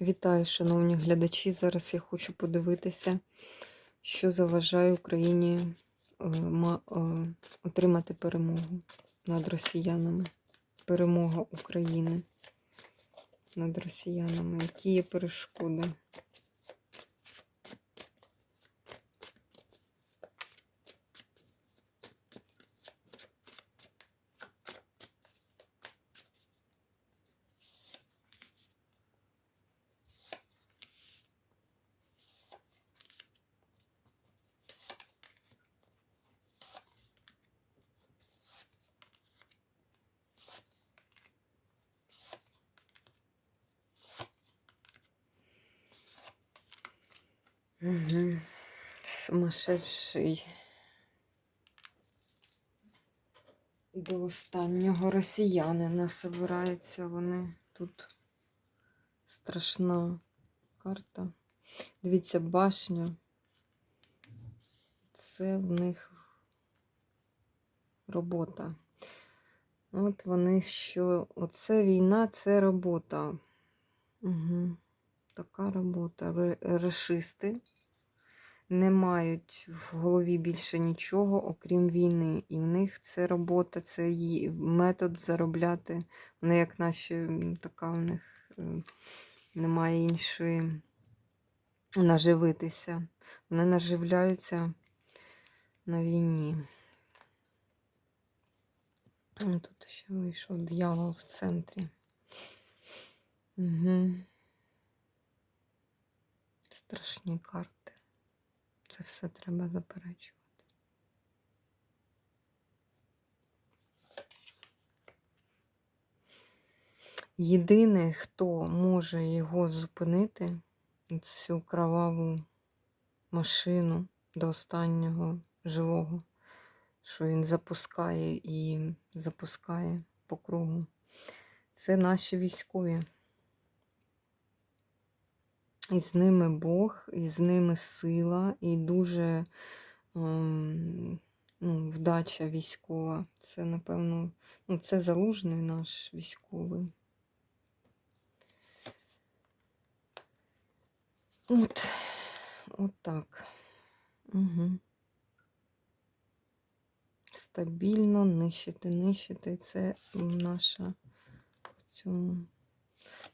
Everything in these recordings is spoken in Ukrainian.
Вітаю, шановні глядачі. Зараз я хочу подивитися, що заважає Україні е, е, отримати перемогу над росіянами. Перемога України над росіянами. Які є перешкоди? Угу. Сумасшедший. До останнього росіянина собираються вони. Тут страшна карта. Дивіться, башня. Це в них робота. От вони що. Оце війна, це робота. Угу. Така робота. Ре- Решисти не мають в голові більше нічого, окрім війни. І в них це робота, це ї- метод заробляти. Вони, як наші, така в них е, немає іншої наживитися. Вони наживляються на війні. Тут ще вийшов дьявол в центрі. Угу. Страшні карти. Це все треба заперечувати. Єдине, хто може його зупинити, цю кроваву машину до останнього живого, що він запускає і запускає по кругу, це наші військові. І з ними Бог, і з ними сила, і дуже ем, ну, вдача військова. Це, напевно, ну, це залужний наш військовий. От, от так. Угу. Стабільно нищити, нищити. Це наша в цьому.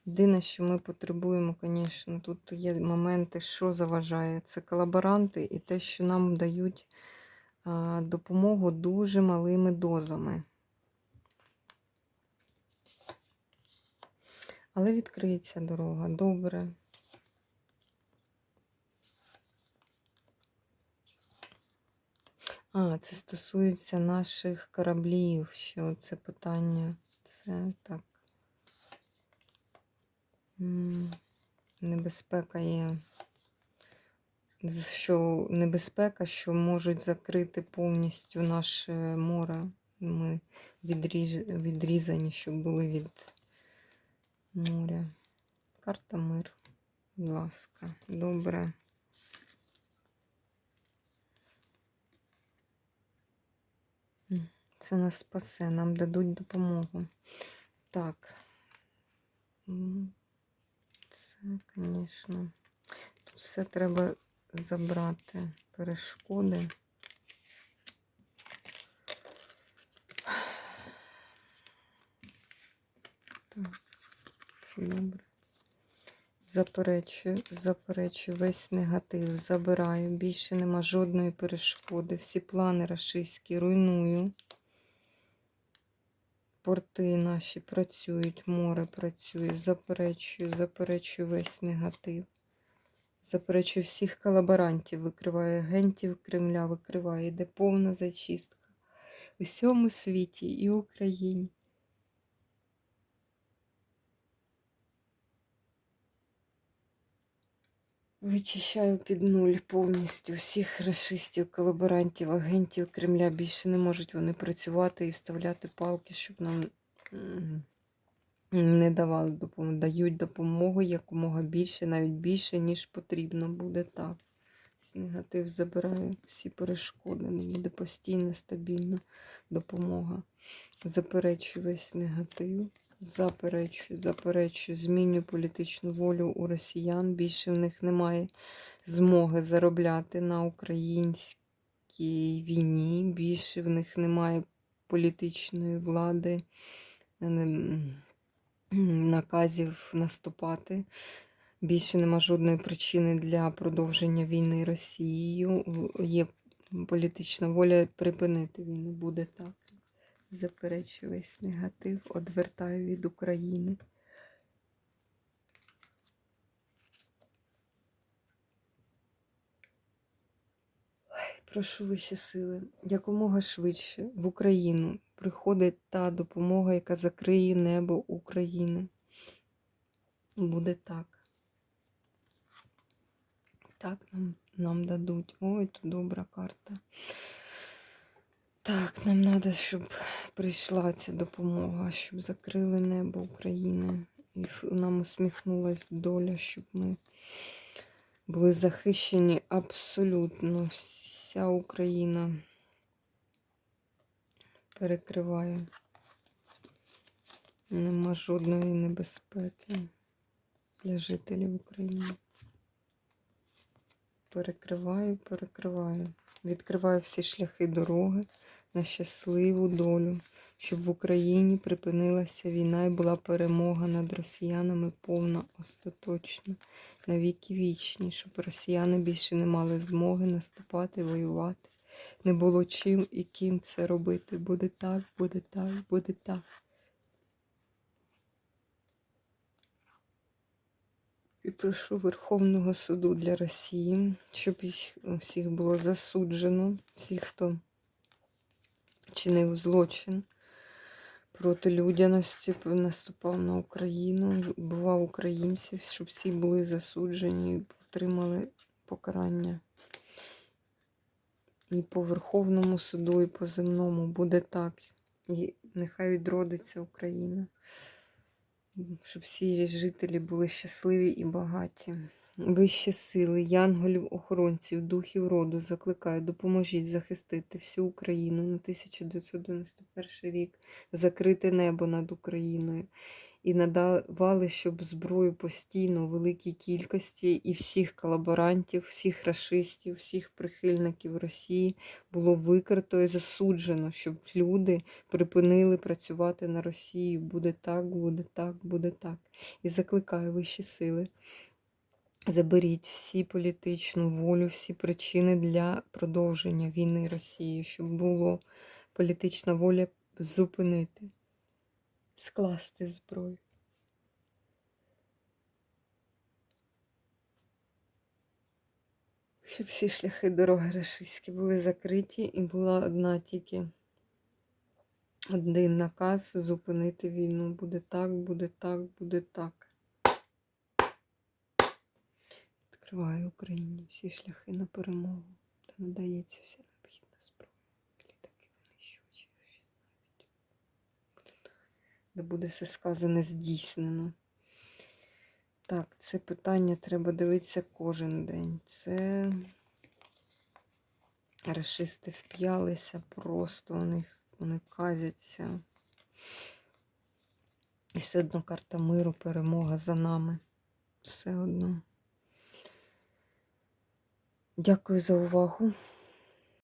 Єдине, що ми потребуємо, звісно, тут є моменти, що заважає. Це колаборанти і те, що нам дають допомогу дуже малими дозами. Але відкриється дорога. Добре. А, це стосується наших кораблів. Що це питання? Це так. Небезпека є. Що небезпека, що можуть закрити повністю наше море. Ми відріж... відрізані, щоб були від моря. Карта мир. Будь ласка, добре. Це нас спасе, нам дадуть допомогу. Так. М, звісно, тут все треба забрати. Перешкоди. Так, це добре. Заперечую, заперечую весь негатив, забираю. Більше нема жодної перешкоди. Всі плани рашистські руйную. Порти наші працюють, море працює, заперечую, заперечую весь негатив. Заперечую всіх колаборантів, викриваю агентів Кремля, викриває, йде повна зачистка у всьому світі і Україні. Вичищаю під нуль повністю всіх расистів, колаборантів, агентів Кремля. Більше не можуть вони працювати і вставляти палки, щоб нам не давали допомогу. Дають допомогу якомога більше, навіть більше, ніж потрібно буде так. Негатив забираю, всі перешкоди. Не буде постійна, стабільна допомога. Заперечую весь негатив. Заперечую, заперечую, змінюю політичну волю у росіян. Більше в них немає змоги заробляти на українській війні. Більше в них немає політичної влади, наказів наступати. Більше нема жодної причини для продовження війни Росією. Є політична воля припинити війну. Буде так. Заперечую весь негатив, одвертаю від України. Прошу вищі сили, якомога швидше в Україну приходить та допомога, яка закриє небо України. Буде так. Так нам, нам дадуть. Ой, тут добра карта. Так, нам треба, щоб прийшла ця допомога, щоб закрили небо України. І нам усміхнулась доля, щоб ми були захищені абсолютно. Вся Україна перекриває. Нема жодної небезпеки для жителів України. Перекриваю, перекриваю. Відкриваю всі шляхи дороги на щасливу долю, щоб в Україні припинилася війна і була перемога над росіянами повна, остаточна, на віки вічні, щоб росіяни більше не мали змоги наступати, воювати. Не було чим і ким це робити. Буде так, буде так, буде так. І прошу Верховного суду для Росії, щоб їх всіх було засуджено, всіх, хто чинив злочин проти людяності, наступав на Україну, вбивав українців, щоб всі були засуджені і отримали покарання. І по Верховному суду, і по земному буде так. І нехай відродиться Україна щоб всі жителі були щасливі і багаті. Вищі сили, янголів, охоронців, духів роду закликаю, допоможіть захистити всю Україну на 1991 рік, закрити небо над Україною і надавали, щоб зброю постійно у великій кількості і всіх колаборантів, всіх расистів, всіх прихильників Росії було викрито і засуджено, щоб люди припинили працювати на Росію. Буде так, буде так, буде так. І закликаю вищі сили. Заберіть всі політичну волю, всі причини для продовження війни Росії, щоб було політична воля зупинити, скласти зброю. Щоб всі шляхи дороги рашистські були закриті, і була одна тільки один наказ зупинити війну. Буде так, буде так, буде так. Відкриваю Україні всі шляхи на перемогу та надається вся необхідна зброя. Літаки винищувачі F-16. Буде. Де буде все сказане здійснено. Так, це питання треба дивитися кожен день. Це расисти вп'ялися, просто у них вони казяться. І все одно карта миру, перемога за нами. Все одно. Дякую за увагу.